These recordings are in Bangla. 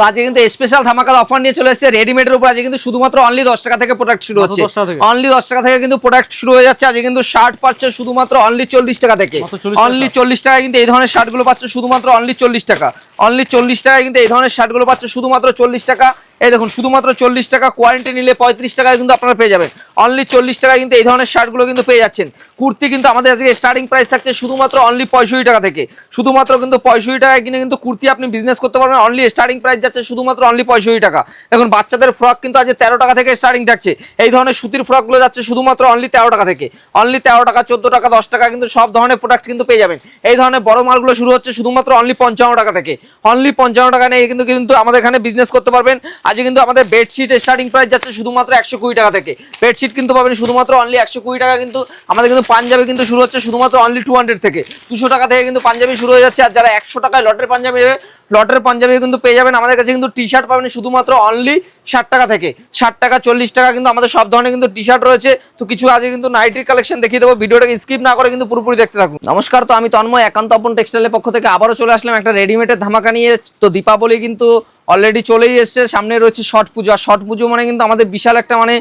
তো আজকে কিন্তু স্পেশাল ধামাকাল অফার নিয়ে চলে এসেছে রেডিমেডের উপর। আজকে কিন্তু শুধুমাত্র অনলি দশ টাকা থেকে প্রোডাক্ট শুরু হচ্ছে। 10 টাকা থেকে? অনলি দশ টাকা থেকে কিন্তু প্রোডাক্ট শুরু হয়ে যাচ্ছে। আজকে কিন্তু শার্ট পাচ্ছে শুধুমাত্র অনলি চল্লিশ টাকা থেকে। মাত্র 40 টাকা। অনলি চল্লিশ টাকা কিন্তু এই ধরনের শার্টগুলো পাচ্ছে শুধুমাত্র অনলি চল্লিশ টাকা। অনলি চল্লিশ টাকা কিন্তু এই ধরনের শার্টগুলো পাচ্ছে শুধুমাত্র চল্লিশ টাকা। এই দেখুন, শুধুমাত্র চল্লিশ টাকা কোয়ারেন্টি নিলে পঁয়ত্রিশ টাকায় কিন্তু আপনারা পেয়ে যাবেন। অনলি চল্লিশ টাকায় কিন্তু এই ধরনের শার্টগুলো কিন্তু পেয়ে যাচ্ছেন। কুর্তি কিন্তু আমাদের আজকে স্টার্টিং প্রাইস থাকছে শুধুমাত্র অনলি পঁয়ষট্টি টাকা থেকে। শুধুমাত্র কিন্তু পঁয়ষট্টি টাকায় কিনে কিন্তু কুর্তি আপনি বিজনেস করতে পারবেন। অনলি স্টার্টিং প্রাইস যাচ্ছে শুধুমাত্র অনলি পঁয়ষট্টি টাকা। এখন বাচ্চাদের ফ্রক কিন্তু আজ তেরো টাকা থেকে স্টার্টিং থাকছে। এই ধরনের সুতির ফ্রকগুলো যাচ্ছে শুধুমাত্র অনলি তেরো টাকা থেকে। অনলি তেরো টাকা, চোদ্দ টাকা, দশ টাকা কিন্তু সব ধরনের প্রোডাক্ট কিন্তু পেয়ে যাবেন। এই ধরনের বড় মালগুলো শুরু হচ্ছে শুধুমাত্র অনলি পঞ্চান্ন টাকা থেকে। অনলি পঞ্চান্ন টাকা নিয়ে কিন্তু কিন্তু আমাদের এখানে বিজনেস করতে পারবেন। আজকে কিন্তু আমাদের বেডশিট স্টার্টিং প্রাইস যাচ্ছে শুধুমাত্র একশো কুড়ি টাকা থেকে। বেডশিট কিন্তু পাবেন শুধুমাত্র অনলি একশো কুড়ি টাকা কিন্তু আমাদের কিন্তু পাঞ্জাবি কিন্তু শুরু হচ্ছে শুধুমাত্র অনলি টু হান্ড্রেড থেকে। দুশো টাকা থেকে কিন্তু পাঞ্জাবি শুরু হয়ে যাচ্ছে আর যারা একশো টাকায় লটের পাঞ্জাবি নেবে, লটের পাঞ্জাবি কিন্তু পেয়ে যাবেন। আমাদের কাছে কিন্তু টি শার্ট পাবেন শুধুমাত্র অনলি ষাট টাকা থেকে। ষাট টাকা, চল্লিশ টাকা কিন্তু আমাদের সব ধরনের কিন্তু টি শার্ট রয়েছে। তো কিছু আজকে কিন্তু নাইটির কালেকশন দেখিয়ে দেবো। ভিডিওটাকে স্কিপ না করে কিন্তু পুরোপুরি দেখতে থাকুন। নমস্কার, তো আমি তন্ময়, একান্ত আপন টেক্সটাইলের পক্ষ থেকে আবারও চলে আসলাম একটা রেডিমেডের ধামাকা নিয়ে। তো দীপাবলি কিন্তু অলরেডি চলেই এসছে, সামনে রয়েছে ছট পুজো আর ছট পুজো মানে কিন্তু আমাদের বিশাল একটা মানে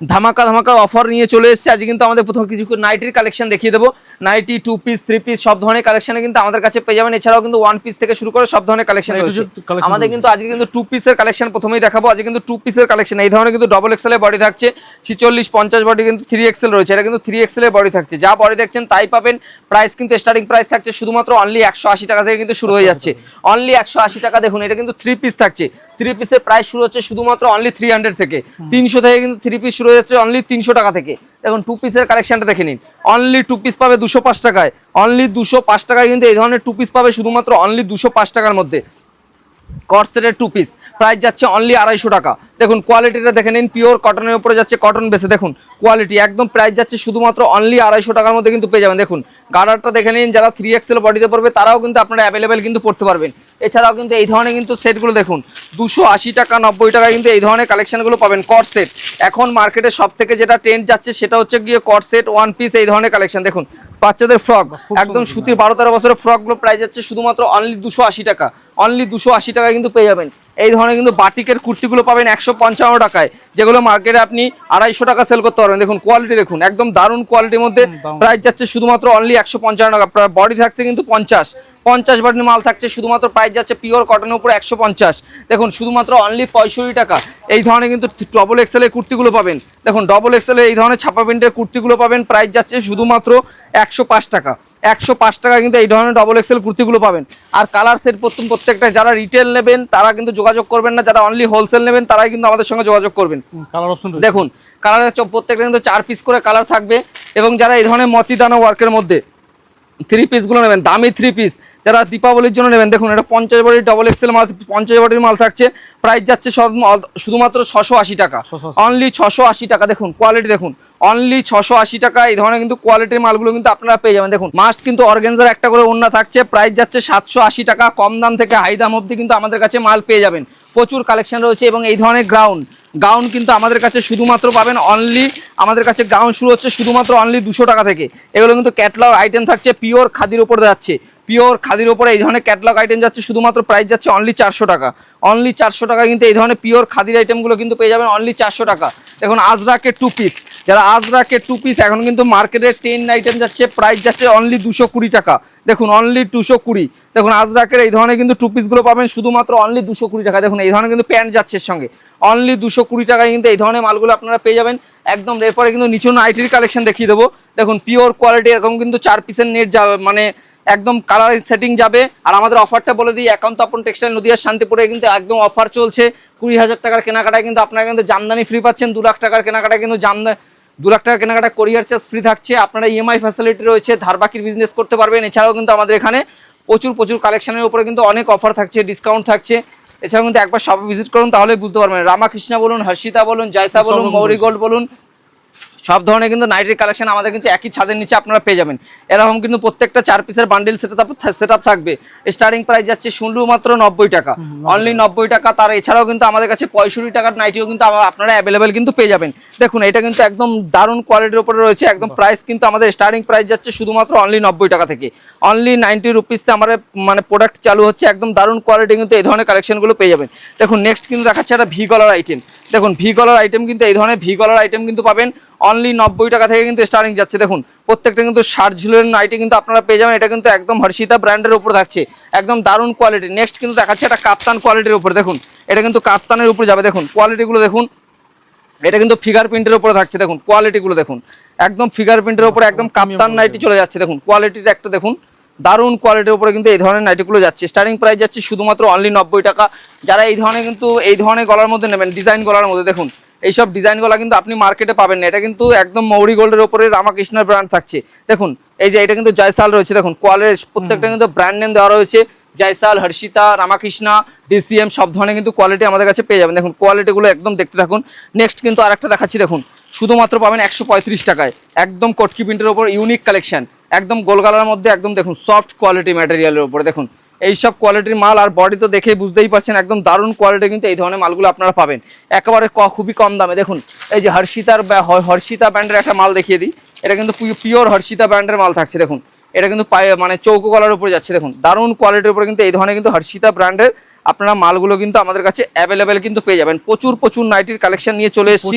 ধামাকা ধামাকা অফার নিয়ে চলে এসেছে। আজকে কিন্তু আমাদের প্রথম কিছু নাইটির কালেকশন দেখিয়ে দেবো। Nightie two piece three piece সব ধরনের কালেকশনে কিন্তু আমাদের কাছে পেয়ে যাবেন। এছাড়াও কিন্তু ওয়ান পিস থেকে শুরু করে সব ধরনের কালেকশন রয়েছে। আমাদের কিন্তু আজকে কিন্তু টু পিসের কালেকশন প্রথমেই দেখাবো। আজকে কিন্তু টু পিসের কালেকশন এই ধরনের কিন্তু ডবল এক্সেলের বডি থাকছে। ছিচল্লিশ পঞ্চাশ বডি কিন্তু থ্রি এক্সেল রয়েছে। এটা কিন্তু থ্রি এক্সেলের বডি থাকছে। যা বডি দেখছেন তাই পাবেন। প্রাইস কিন্তু স্টার্টিং প্রাইস থাকছে শুধুমাত্র অনলি একশো আশি টাকা থেকে কিন্তু শুরু হয়ে যাচ্ছে। অনলি একশো আশি টাকা দেখুন এটা কিন্তু থ্রি পিস থাকছে। থ্রি পিসের প্রাইস শুরু হচ্ছে শুধুমাত্র অনলি থ্রি হান্ড্রেড থেকে। তিনশো থেকে কিন্তু থ্রি পিস যাচ্ছে অনলি তিনশো টাকা থেকে। দেখুন টু পিসের কালেকশনটা দেখে নিন। অনলি টু পিস পাবে দুশো পাঁচ টাকায়। অনলি দুশো পাঁচ টাকায় কিন্তু এই ধরনের টু পিস পাবে শুধুমাত্র অনলি দুশো পাঁচ টাকার মধ্যে। কটসেটের টু পিস প্রাইস যাচ্ছে অনলি আড়াইশো টাকা। দেখুন কোয়ালিটিটা দেখে নিন পিওর কটনের উপরে যাচ্ছে কটন বেসে দেখুন কোয়ালিটি একদম প্রাইস যাচ্ছে শুধুমাত্র অনলি আড়াইশো টাকার মধ্যে কিন্তু পেয়ে যাবেন। দেখুন গার্ডারটা দেখে নিন, যারা থ্রি এক্সেল বডিতে পড়বে তারাও কিন্তু আপনারা অ্যাভেলেবেল কিন্তু পড়তে পারবেন। এছাড়াও কিন্তু এই ধরনের কিন্তু সেটগুলো দেখুন দুশো আশি টাকা নব্বই টাকা কিন্তু এই ধরনের কালেকশনগুলো পাবেন কট সেট এখন মার্কেটে সব থেকে যেটা ট্রেন্ড যাচ্ছে সেটা হচ্ছে গিয়ে কট সেট ওয়ান পিস এই ধরনের কালেকশন দেখুন বাচ্চাদের ফ্রক একদম সুতির বারো তেরো বছরের ফ্রকগুলো প্রাইস যাচ্ছে শুধুমাত্র অনলি দুশো আশি টাকা। অনলি দুশো আশি টাকা কিন্তু পেয়ে যাবেন। এই ধরনের কিন্তু বাটিকের কুর্তিগুলো পাবেন একশো পঞ্চান্ন টাকায় যেগুলো মার্কেটে আপনি আড়াইশো টাকা সেল করতে পারবেন। দেখুন কোয়ালিটি দেখুন একদম দারুণ কোয়ালিটির মধ্যে প্রাইস যাচ্ছে শুধুমাত্র অনলি একশো পঞ্চান্ন টাকা। বডি থাকছে কিন্তু পঞ্চাশ। পঞ্চাশ বাটির মাল থাকছে শুধুমাত্র প্রাইস যাচ্ছে পিওর কটনের উপরে একশো পঞ্চাশ। দেখুন শুধুমাত্র অনলি পঁয়ষট্টি টাকা। এই ধরনের কিন্তু ডবল এক্সেলের কুর্তিগুলো পাবেন। দেখুন ডবল এক্সেলের এই ধরনের ছাপা প্রিন্টের কুর্তিগুলো পাবেন প্রাইস যাচ্ছে শুধুমাত্র একশো পাঁচ টাকা। একশো পাঁচ টাকা কিন্তু এই ধরনের ডবল এক্সেল কুর্তিগুলো পাবেন। আর কালার সেট প্রথম প্রত্যেকটা যারা রিটেল নেবেন তারা কিন্তু যোগাযোগ করবেন না। যারা অনলি হোলসেল নেবেন তারাই কিন্তু আমাদের সঙ্গে যোগাযোগ করবেন। কালার অপশন দেখুন কালারের প্রত্যেকটা কিন্তু চার পিস করে কালার থাকবে। এবং যারা এই ধরনের মতিদানা ওয়ার্কের মধ্যে থ্রি পিসগুলো নেবেন দামি থ্রি পিস যারা দীপাবলির জন্য নেবেন দেখুন এটা পঞ্চাশ বডির ডবল এক্সেল মাল পঞ্চাশ বডির মাল থাকছে। প্রাইস যাচ্ছে শুধুমাত্র ছশো আশি টাকা। অনলি ছশো আশি টাকা। দেখুন কোয়ালিটি দেখুন। অনলি ছশো আশি টাকা এই ধরনের কিন্তু কোয়ালিটির মালগুলো কিন্তু আপনারা পেয়ে যাবেন। দেখুন মাস্ট কিন্তু অর্গেনজার একটা করে ওন্না থাকছে। প্রাইস যাচ্ছে সাতশো আশি টাকা। কম দাম থেকে হাই দাম অবধি কিন্তু আমাদের কাছে মাল পেয়ে যাবেন। প্রচুর কালেকশন রয়েছে এবং এই ধরনের গ্রাউন্ড গাউন কিন্তু আমাদের কাছে শুধুমাত্র পাবেন অনলি আমাদের কাছে গাউন শুরু হচ্ছে শুধুমাত্র অনলি দুশো টাকা থেকে। এগুলো কিন্তু ক্যাটলগ আইটেম থাকছে পিওর খাদির উপর যাচ্ছে। পিওর খাদির ওপরে এই ধরনের ক্যাটলগ আইটেম যাচ্ছে, শুধুমাত্র প্রাইস যাচ্ছে অনলি চারশো টাকা। অনলি চারশো টাকা কিন্তু এই ধরনের পিওর খাদির আইটেমগুলো কিন্তু পেয়ে যাবেন অনলি চারশো টাকা। দেখুন আজরাকের টু পিস যারা আজরাকের টু পিস এখন কিন্তু মার্কেটে টেন আইটেম যাচ্ছে প্রাইস যাচ্ছে অনলি দুশো কুড়ি টাকা। দেখুন অনলি দুশো কুড়ি। দেখুন আজরাকের এই ধরনের কিন্তু টু পিসগুলো পাবেন, শুধুমাত্র অনলি দুশো কুড়ি টাকা। দেখুন, এই ধরনের কিন্তু প্যান্ট যাচ্ছে সঙ্গে। অনলি দুশো কুড়ি টাকায় কিন্তু এই ধরনের মালগুলো আপনারা পেয়ে যাবেন। একদম, এরপরে কিন্তু নিচু নাইটির কালেকশন দেখিয়ে দেবো। দেখুন পিওর কোয়ালিটি এরকম কিন্তু চার পিসের নেট যাবে মানে একদম কালার সেটিং যাবে। আর আমাদের অফারটা বলে দিই একান্ত আপন টেক্সটাইল নদীয়ার শান্তিপুরে কিন্তু একদম অফার চলছে। কুড়ি হাজার টাকার কেনাকাটায় কিন্তু আপনারা কিন্তু জামদানি ফ্রি পাচ্ছেন দু লাখ টাকার কেনাকাটায় কিন্তু জামদানি দু লাখ টাকা কেনাকাটা কোরিয়ার চার্জ ফ্রি থাকছে। আপনারা ইএমআই ফ্যাসিলিটি রয়েছে ধারবাকির বিজনেস করতে পারবেন। এছাড়াও কিন্তু আমাদের এখানে প্রচুর প্রচুর কালেকশনের উপরে কিন্তু অনেক অফার থাকছে ডিসকাউন্ট থাকছে। এছাড়াও কিন্তু একবার সব ভিজিট করুন তাহলে বুঝতে পারবেন। রামাকৃষ্ণা বলুন হর্ষিতা বলুন জয়সা বলুন মৌরি গোল্ড বলুন সব ধরনের কিন্তু নাইটের কালেকশন আমাদের কিন্তু একই ছাদের নিচে আপনারা পেয়ে যাবেন। এরকম কিন্তু প্রত্যেকটা চার পিসের বান্ডিল সেট সেট আপ থাকবে। স্টার্টিং প্রাইস যাচ্ছে শুনলু মাত্র নব্বই টাকা। অনলি নব্বই টাকা। তার এছাড়াও কিন্তু আমাদের কাছে পঁয়ষট্টি টাকার নাইটিও কিন্তু আপনারা অ্যাভেলেবেল কিন্তু পেয়ে যাবেন। দেখুন এটা কিন্তু একদম দারুণ কোয়ালিটির উপরে রয়েছে একদম প্রাইস কিন্তু আমাদের স্টার্টিং প্রাইস যাচ্ছে শুধুমাত্র অনলি নব্বই টাকা থেকে। অনলি নাইনটি রুপিসে আমার মানে প্রোডাক্ট চালু হচ্ছে একদম দারুণ কোয়ালিটি কিন্তু এই ধরনের কালেকশনগুলো পেয়ে যাবেন। দেখুন নেক্সট কিন্তু দেখাচ্ছে একটা ভি কলার আইটেম দেখুন ভি কলার আইটেম কিন্তু এই ধরনের ভি কলার আইটেম কিন্তু পাবেন অনলি নব্বই টাকা থেকে কিন্তু স্টার্টিং যাচ্ছে। দেখুন প্রত্যেকটা কিন্তু শার্ট ঝুলের নাইটি কিন্তু আপনারা পেয়ে যাবেন। এটা কিন্তু একদম হর্ষিতা ব্র্যান্ডের উপর থাকছে। একদম দারুণ কোয়ালিটি নেক্সট কিন্তু দেখাচ্ছে একটা কাপ্তান কোয়ালিটির উপর। দেখুন এটা কিন্তু কাপ্তানের উপরে যাবে। দেখুন কোয়ালিটিগুলো দেখুন। এটা কিন্তু ফিগার প্রিন্টের উপরে থাকছে। দেখুন কোয়ালিটিগুলো দেখুন। একদম ফিগার প্রিন্টের উপরে একদম কাপ্তান নাইটি চলে যাচ্ছে। দেখুন কোয়ালিটিটা একটা দেখুন। দারুণ কোয়ালিটির উপরে কিন্তু এই ধরনের নাইটিগুলো যাচ্ছে। স্টার্টিং প্রাইস যাচ্ছে শুধুমাত্র অনলি নব্বই টাকা। যারা এই ধরনের কিন্তু এই ধরনের গলার মধ্যে নেবেন ডিজাইন গলার মধ্যে দেখুন। এইসব ডিজাইন গলা কিন্তু আপনি মার্কেটে পাবেন না। এটা কিন্তু একদম মৌরি গোল্ডের উপরে রামাকৃষ্ণের ব্র্যান্ড থাকছে। দেখুন এই যে এটা কিন্তু জয়সাল রয়েছে। দেখুন কোয়ালের প্রত্যেকটা কিন্তু ব্র্যান্ড নেম দেওয়া রয়েছে। জয়সাল হর্ষিতা রামাকৃষ্ণা ডিসিএম সব ধরনের কিন্তু কোয়ালিটি আমাদের কাছে পেয়ে যাবেন। দেখুন কোয়ালিটিগুলো একদম দেখতে থাকুন। নেক্সট কিন্তু আরেকটা দেখাচ্ছি দেখুন। শুধুমাত্র পাবেন একশো পঁয়ত্রিশ টাকায়। একদম কটকি প্রিন্টের ওপর ইউনিক কালেকশন একদম গোলগালার মধ্যে একদম দেখুন সফট কোয়ালিটি ম্যাটেরিয়ালের উপরে। দেখুন এইসব কোয়ালিটির মাল আর বডি তো দেখেই বুঝতেই পারছেন একদম দারুণ কোয়ালিটি কিন্তু এই ধরনের মালগুলো আপনারা পাবেন। একেবারে ক- খুবই কম দামে। দেখুন এই যে হর্ষিতার হর্ষিতা ব্র্যান্ডের একটা মাল দেখিয়ে দিই। এটা কিন্তু পিওর হর্ষিতা ব্র্যান্ডের মাল থাকছে। দেখুন এটা কিন্তু পায়ে মানে চৌকো কলার উপরে যাচ্ছে। দেখুন দারুণ কোয়ালিটির উপরে কিন্তু এই ধরনের কিন্তু হর্ষিতা ব্র্যান্ডের আপনারা মালগুলো কিন্তু আমাদের কাছে অ্যাভেলেবেল কিন্তু পেয়ে যাবেন। প্রচুর প্রচুর নাইটির কালেকশন নিয়ে চলে এসেছি।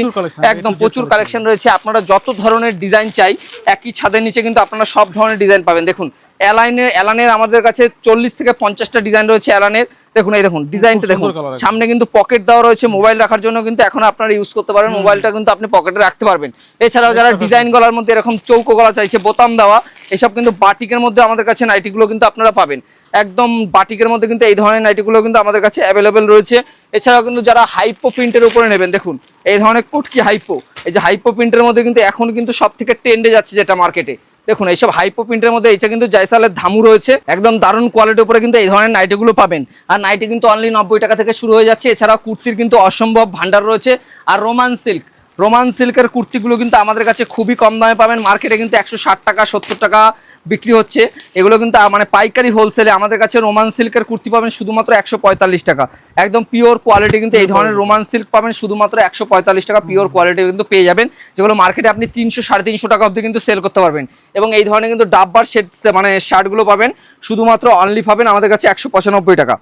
একদম প্রচুর কালেকশন রয়েছে। আপনারা যত ধরনের ডিজাইন চাই একই ছাদের নিচে কিন্তু আপনারা সব ধরনের ডিজাইন পাবেন। দেখুন অ্যালাইনের অ্যালানের আমাদের কাছে চল্লিশ থেকে পঞ্চাশটা ডিজাইন রয়েছে অ্যালানের দেখুন এই দেখুন ডিজাইনটা দেখুন। সামনে কিন্তু পকেট দেওয়া রয়েছে মোবাইল রাখার জন্য কিন্তু এখন আপনারা ইউজ করতে পারবেন। মোবাইলটা কিন্তু আপনি পকেটে রাখতে পারবেন। এছাড়াও যারা ডিজাইন গলার মধ্যে এরকম চৌকো গলা চাইছে বোতাম দেওয়া এসব কিন্তু বাটিকের মধ্যে আমাদের কাছে নাইটিগুলো কিন্তু আপনারা পাবেন। একদম বাটিকের মধ্যে কিন্তু এই ধরনের নাইটিগুলো কিন্তু আমাদের কাছে অ্যাভেলেবেল রয়েছে। এছাড়াও কিন্তু যারা হাইপো প্রিন্টের উপরে নেবেন দেখুন এই ধরনের কুটকি হাইপো এই যে হাইপো প্রিন্টের মধ্যে কিন্তু এখন কিন্তু সব থেকে ট্রেন্ডে যাচ্ছে যেটা মার্কেটে দেখুন, এইসব হাইপো প্রিন্টের মধ্যে এটা কিন্তু জয়সালের ধামু রয়েছে। একদম দারুণ কোয়ালিটির উপরে কিন্তু এই ধরনের নাইটিগুলো পাবেন। আর নাইটি কিন্তু অনলি নব্বই টাকা থেকে শুরু হয়ে যাচ্ছে। এছাড়াও কুর্তির কিন্তু অসম্ভব ভান্ডার রয়েছে। আর রোমান সিল্ক রোমান সিল্কের কুর্তিগুলো কিন্তু আমাদের কাছে খুবই কম দামে পাবেন। মার্কেটে কিন্তু একশো ষাট টাকা, সত্তর টাকা বিক্রি হচ্ছে। এগুলো কিন্তু মানে পাইকারি হোলসেলে আমাদের কাছে রোমান সিল্কের কুর্তি পাবেন শুধুমাত্র একশো পঁয়তাল্লিশ টাকা। একদম পিওর কোয়ালিটি কিন্তু এই ধরনের রোমান সিল্ক পাবেন শুধুমাত্র একশো পঁয়তাল্লিশ টাকা পিওর কোয়ালিটি কিন্তু পেয়ে যাবেন। যেগুলো মার্কেটে আপনি তিনশো, সাড়ে তিনশো টাকা অবধি কিন্তু সেল করতে পারবেন। এবং এই ধরনের কিন্তু ডাব্বার সেট মানে শার্টগুলো পাবেন। শুধুমাত্র অনলি পাবেন আমাদের কাছে একশো পঁচানব্বই টাকা।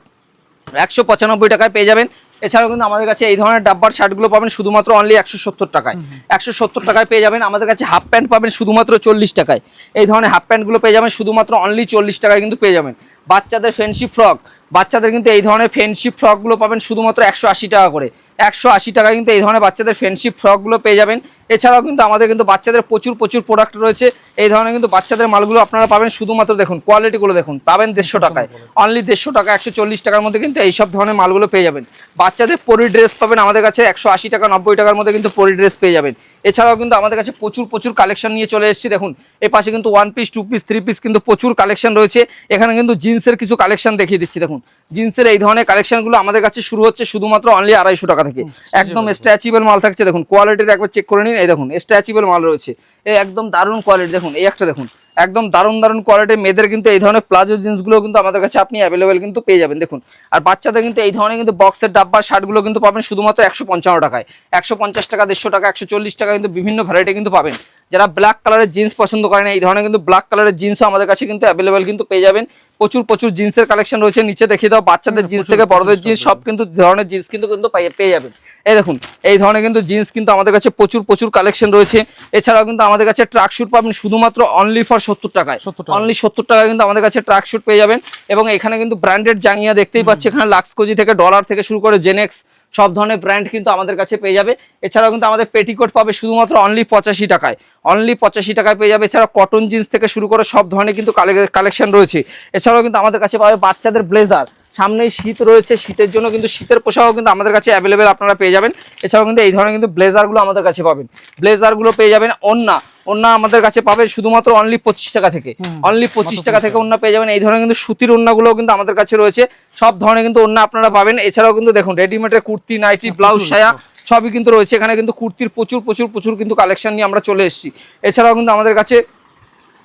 একশো পঁচানব্বই টাকায় পেয়ে যাবেন। এছাড়াও কিন্তু আমাদের কাছে এই ধরনের ডাব্বার শার্টগুলো পাবেন শুধুমাত্র অনলি একশো সত্তর টাকায়। একশো সত্তর টাকায় পেয়ে যাবেন আমাদের কাছে হাফ প্যান্ট পাবেন শুধুমাত্র চল্লিশ টাকায়। এই ধরনের হাফ প্যান্টগুলো পেয়ে যাবেন শুধুমাত্র অনলি চল্লিশ টাকায় কিন্তু পেয়ে যাবেন। বাচ্চাদের ফ্রেন্ডশিপ ফ্রক বাচ্চাদের কিন্তু এই ধরনের ফ্রেন্ডশিপ ফ্রকগুলো পাবেন শুধুমাত্র একশো আশি টাকা করে। একশো আশি টাকা কিন্তু এই ধরনের বাচ্চাদের ফ্যান্সি ফ্রকগুলো পেয়ে যাবেন। এছাড়াও কিন্তু আমাদের কিন্তু বাচ্চাদের প্রচুর প্রচুর প্রোডাক্ট রয়েছে। এই ধরনের কিন্তু বাচ্চাদের মালগুলো আপনারা পাবেন শুধুমাত্র দেখুন কোয়ালিটিগুলো দেখুন, পাবেন দেড়শো টাকায়। অনলি দেড়শো টাকা, একশো চল্লিশ টাকার মধ্যে কিন্তু এইসব ধরনের মালগুলো পেয়ে যাবেন। বাচ্চাদের পরি ড্রেস পাবেন আমাদের কাছে একশো আশি টাকা, নব্বই টাকার মধ্যে কিন্তু পরি ড্রেস পেয়ে যাবেন। এছাড়াও কিন্তু আমাদের কাছে প্রচুর প্রচুর কালেকশন নিয়ে চলে এসেছি, দেখুন। এই পাশে কিন্তু one piece two piece three piece কিন্তু প্রচুর কালেকশন রয়েছে। এখানে কিন্তু জিন্সের কিছু কালেকশন দেখিয়ে দিচ্ছি, দেখুন। জিন্সের এই ধরনের কালেকশনগুলো আমাদের কাছে শুরু হচ্ছে শুধুমাত্র অনলি আড়াইশো টাকা থেকে একদম স্ট্যাচেবল মাল থাকছে দেখুন কোয়ালিটির একবার চেক করে নিন। এই দেখুন স্ট্যাচেবল মাল রয়েছে। এই একদম দারুণ কোয়ালিটি দেখুন এই একটা দেখুন একদম দারুণ দারুণ কোয়ালিটি মেয়েদের কিন্তু এই ধরনের প্লাজো জিন্সগুলো কিন্তু আমাদের কাছে আপনি অ্যাভেলেবেল কিন্তু পেয়ে যাবেন দেখুন। আর বাচ্চাদের কিন্তু এই ধরনের কিন্তু বক্সের ডাব্বা শার্টগুলো কিন্তু পাবেন শুধুমাত্র একশো পঞ্চান্ন টাকায়। একশো পঞ্চাশ টাকা দেড়শো টাকা একশো চল্লিশ টাকা কিন্তু বিভিন্ন ভ্যারাইটি কিন্তু পাবেন। যারা ব্ল্যাক কালারের জিন্স পছন্দ করেন এই ধরনের কিন্তু ব্ল্যাক কালারের জিন্সও আমাদের কাছে কিন্তু অ্যাভেলেবেল কিন্তু পেয়ে যাবেন। প্রচুর প্রচুর জিন্সের কালেকশন রয়েছে নিচে দেখিয়ে দাও বাচ্চাদের জিন্স প্রচুর, থেকে বড়দের জিন্স সব কিন্তু ধরনের জিন্স কিন্তু কিন্তু পেয়ে যাবেন। এই দেখুন এই ধরনের কিন্তু জিন্স কিন্তু আমাদের কাছে প্রচুর প্রচুর কালেকশন রয়েছে। এছাড়াও কিন্তু আমাদের কাছে ট্রাক শ্যুট পাবেন শুধুমাত্র অনলি ফর সত্তর টাকায়। 70 অনলি সত্তর টাকা কিন্তু আমাদের কাছে ট্রাক শুট পেয়ে যাবেন। এবং এখানে কিন্তু ব্র্যান্ডেড জাঙ্গিয়া দেখতেই পাচ্ছি এখানে লাক্সকোজি থেকে ডলার থেকে শুরু করে জেনেক্স সব ধরনের ব্র্যান্ড কিন্তু আমাদের কাছে পেয়ে যাবে। এছাড়াও কিন্তু আমাদের পেটিকোট পাবে শুধুমাত্র অনলি পঁচাশি টাকায়। অনলি পঁচাশি টাকায় পেয়ে যাবে। এছাড়াও কটন জিন্স থেকে শুরু করে সব ধরনের কিন্তু কালেকশন রয়েছে। এছাড়াও কিন্তু আমাদের কাছে পাবে বাচ্চাদের ব্লেজার সামনেই শীত রয়েছে শীতের জন্য কিন্তু শীতের পোশাকও কিন্তু আমাদের কাছে অ্যাভেলেবেল আপনারা পেয়ে যাবেন। এছাড়াও কিন্তু এই ধরনের কিন্তু ব্লেজারগুলো আমাদের কাছে পাবেন। ব্লেজারগুলো পেয়ে যাবেন ওন্না ওন্না আমাদের কাছে পাবে শুধুমাত্র অনলি পঁচিশ টাকা থেকে। অনলি পঁচিশ টাকা থেকে ওন্না পেয়ে যাবেন। এই ধরনের কিন্তু সুতির ওন্নাগুলোও কিন্তু আমাদের কাছে রয়েছে। সব ধরনের কিন্তু ওন্না আপনারা পাবেন। এছাড়াও কিন্তু দেখুন রেডিমেডের কুর্তি নাইটি ব্লাউজ সায়া সবই কিন্তু রয়েছে। এখানে কিন্তু কুর্তির প্রচুর প্রচুর প্রচুর কিন্তু কালেকশন নিয়ে আমরা চলে এসেছি। এছাড়াও কিন্তু আমাদের কাছে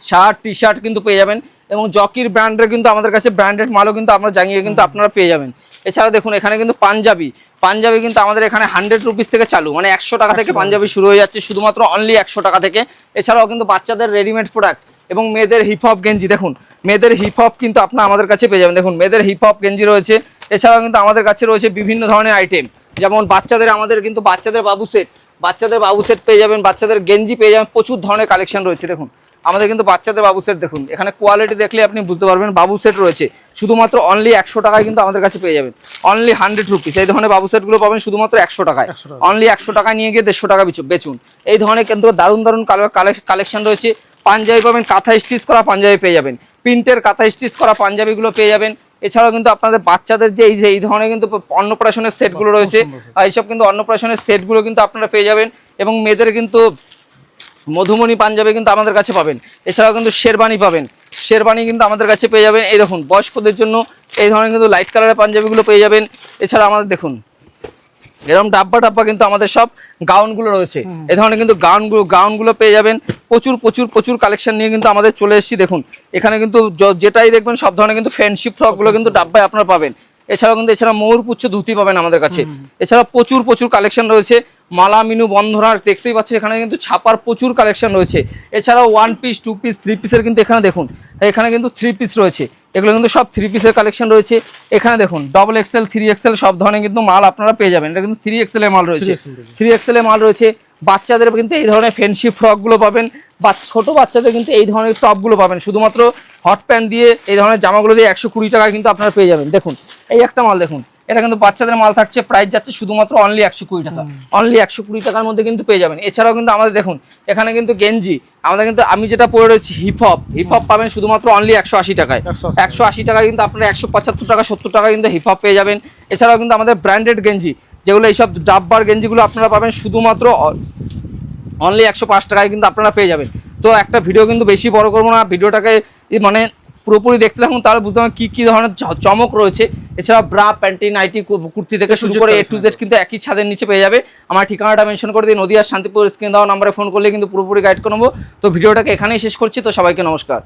শার্ট টি শার্ট কিন্তু পেয়ে যাবেন। এবং জকির ব্র্যান্ডের কিন্তু আমাদের কাছে ব্র্যান্ডেড মালও কিন্তু আমরা জানিয়ে কিন্তু আপনারা পেয়ে যাবেন। এছাড়া দেখুন এখানে কিন্তু পাঞ্জাবি। পাঞ্জাবি কিন্তু আমাদের এখানে হান্ড্রেড রুপিস থেকে চালু মানে একশো টাকা থেকে পাঞ্জাবি শুরু হয়ে যাচ্ছে শুধুমাত্র অনলি একশো টাকা থেকে। এছাড়াও কিন্তু বাচ্চাদের রেডিমেড প্রোডাক্ট এবং মেয়েদের হিপ হপ গেঞ্জি দেখুন মেয়েদের হিপ হপ কিন্তু আপনার আমাদের কাছে পেয়ে যাবেন। দেখুন মেয়েদের হিপ হপ গেঞ্জি রয়েছে এছাড়াও কিন্তু আমাদের কাছে রয়েছে বিভিন্ন ধরনের আইটেম যেমন বাচ্চাদের আমাদের কিন্তু বাচ্চাদের বাবু সেট বাচ্চাদের বাবু সেট পেয়ে যাবেন বাচ্চাদের গেঞ্জি পেয়ে যাবেন প্রচুর ধরনের কালেকশন রয়েছে দেখুন। আমাদের কিন্তু বাচ্চাদের বাবু সেট দেখুন। এখানে কোয়ালিটি দেখলে আপনি বুঝতে পারবেন বাবু সেট রয়েছে। শুধুমাত্র অনলি একশো টাকায় কিন্তু আমাদের কাছে পেয়ে যাবেন। অনলি হান্ড্রেড রুপিস এই ধরনের বাবু সেটগুলো পাবেন শুধুমাত্র একশো টাকায়। 100 অনলি একশো টাকা নিয়ে গিয়ে দেড়শো টাকা বিচু- বেচুন। এই ধরনের কিন্তু দারুণ দারুণ কালেকশন রয়েছে। পাঞ্জাবি পাবেন কাঁথা স্টিচ করা পাঞ্জাবি পেয়ে যাবেন। প্রিন্টের কাঁথা স্টিচ করা পাঞ্জাবিগুলো পেয়ে যাবেন। এছাড়াও কিন্তু আপনাদের বাচ্চাদের যে এই যে এই ধরনের কিন্তু অন্নপ্রাশনের সেটগুলো রয়েছে। এইসব কিন্তু অন্নপ্রাশনের সেটগুলো কিন্তু আপনারা পেয়ে যাবেন। এবং মেয়েদের কিন্তু মধুমণি পাঞ্জাবি কিন্তু আমাদের কাছে পাবেন। এছাড়াও কিন্তু শেরবানি পাবেন। শেরবানি কিন্তু আমাদের কাছে পেয়ে যাবেন। এই দেখুন বয়স্কদের জন্য এই ধরনের কিন্তু লাইট কালারের পাঞ্জাবিগুলো পেয়ে যাবেন। এছাড়া আমাদের দেখুন এরকম ডাব্বা ডাব্বা কিন্তু আমাদের সব গাউনগুলো রয়েছে। এই ধরনের কিন্তু গাউনগুলো গাউনগুলো পেয়ে যাবেন। প্রচুর প্রচুর প্রচুর কালেকশন নিয়ে কিন্তু আমাদের চলে এসেছি। দেখুন এখানে কিন্তু যেটাই দেখবেন সব ধরনের কিন্তু ফ্রেন্ডশিপ ফ্রকগুলো কিন্তু ডাব্বায় আপনারা পাবেন। এছাড়াও কিন্তু এছাড়া ময়ূরপুচ্ছ ধুতি পাবেন আমাদের কাছে। এছাড়া প্রচুর প্রচুর কালেকশন রয়েছে। মালা মিনু বন্ধনার দেখতেই পাচ্ছি এখানে কিন্তু ছাপার প্রচুর কালেকশন রয়েছে। এছাড়াও one piece two piece three পিসের কিন্তু এখানে দেখুন এখানে কিন্তু থ্রি পিস রয়েছে। এগুলো কিন্তু সব থ্রি পিসের কালেকশন রয়েছে। এখানে দেখুন ডবল এক্সেল থ্রি এক্সেল সব ধরনের কিন্তু মাল আপনারা পেয়ে যাবেন। এটা কিন্তু থ্রি এক্সেল মাল রয়েছে। থ্রি এক্সেল মাল রয়েছে। বাচ্চাদের কিন্তু এই ধরনের ফ্যান্সি ফ্রকগুলো পাবেন। বা ছোট বাচ্চাদের কিন্তু এই ধরনের টপগুলো পাবেন। শুধুমাত্র হট প্যান্ট দিয়ে এই ধরনের জামাগুলো দিয়ে একশো কুড়ি টাকায় কিন্তু আপনারা পেয়ে যাবেন। দেখুন এই একটা মাল দেখুন। এটা কিন্তু বাচ্চাদের মাল থাকছে প্রাইস যাচ্ছে শুধুমাত্র অনলি একশো কুড়ি টাকা। অনলি একশো কুড়ি টাকার মধ্যে কিন্তু পেয়ে যাবেন। এছাড়াও কিন্তু আমাদের দেখুন এখানে কিন্তু গেঞ্জি আমাদের কিন্তু আমি যেটা পরে রয়েছি হিপ হপ হিপ হপ পাবেন শুধুমাত্র অনলি একশো আশি টাকায়। 180 একশো আশি টাকা কিন্তু আপনারা একশো পঁচাত্তর টাকা সত্তর টাকা কিন্তু হিপ হপ পেয়ে যাবেন। এছাড়াও কিন্তু আমাদের ব্র্যান্ডেড গেঞ্জি যেগুলো এইসব ডাব্বার গেঞ্জিগুলো আপনারা পাবেন শুধুমাত্র অনলি একশো পাঁচ টাকায় কিন্তু আপনারা পেয়ে যাবেন। তো একটা ভিডিও কিন্তু বেশি বড় করব না ভিডিওটাকে মানে পুরোপুরি দেখতে থাকুন তাহলে বুঝতে পারবেন কী কী ধরনের চমক রয়েছে। এছাড়া ব্রা প্যান্টি নাইটি কুর্তি থেকে শুরু করে এ টু জেড কিন্তু একই ছাদের নিচে পেয়ে যাবে। আমার ঠিকানাটা মেনশন করে দিই নদীয়ার শান্তিপুর স্ক্রিন দেওয়া নাম্বারে ফোন করলে কিন্তু পুরোপুরি গাইড করব তো ভিডিওটাকে এখানেই শেষ করছি তো সবাইকে নমস্কার।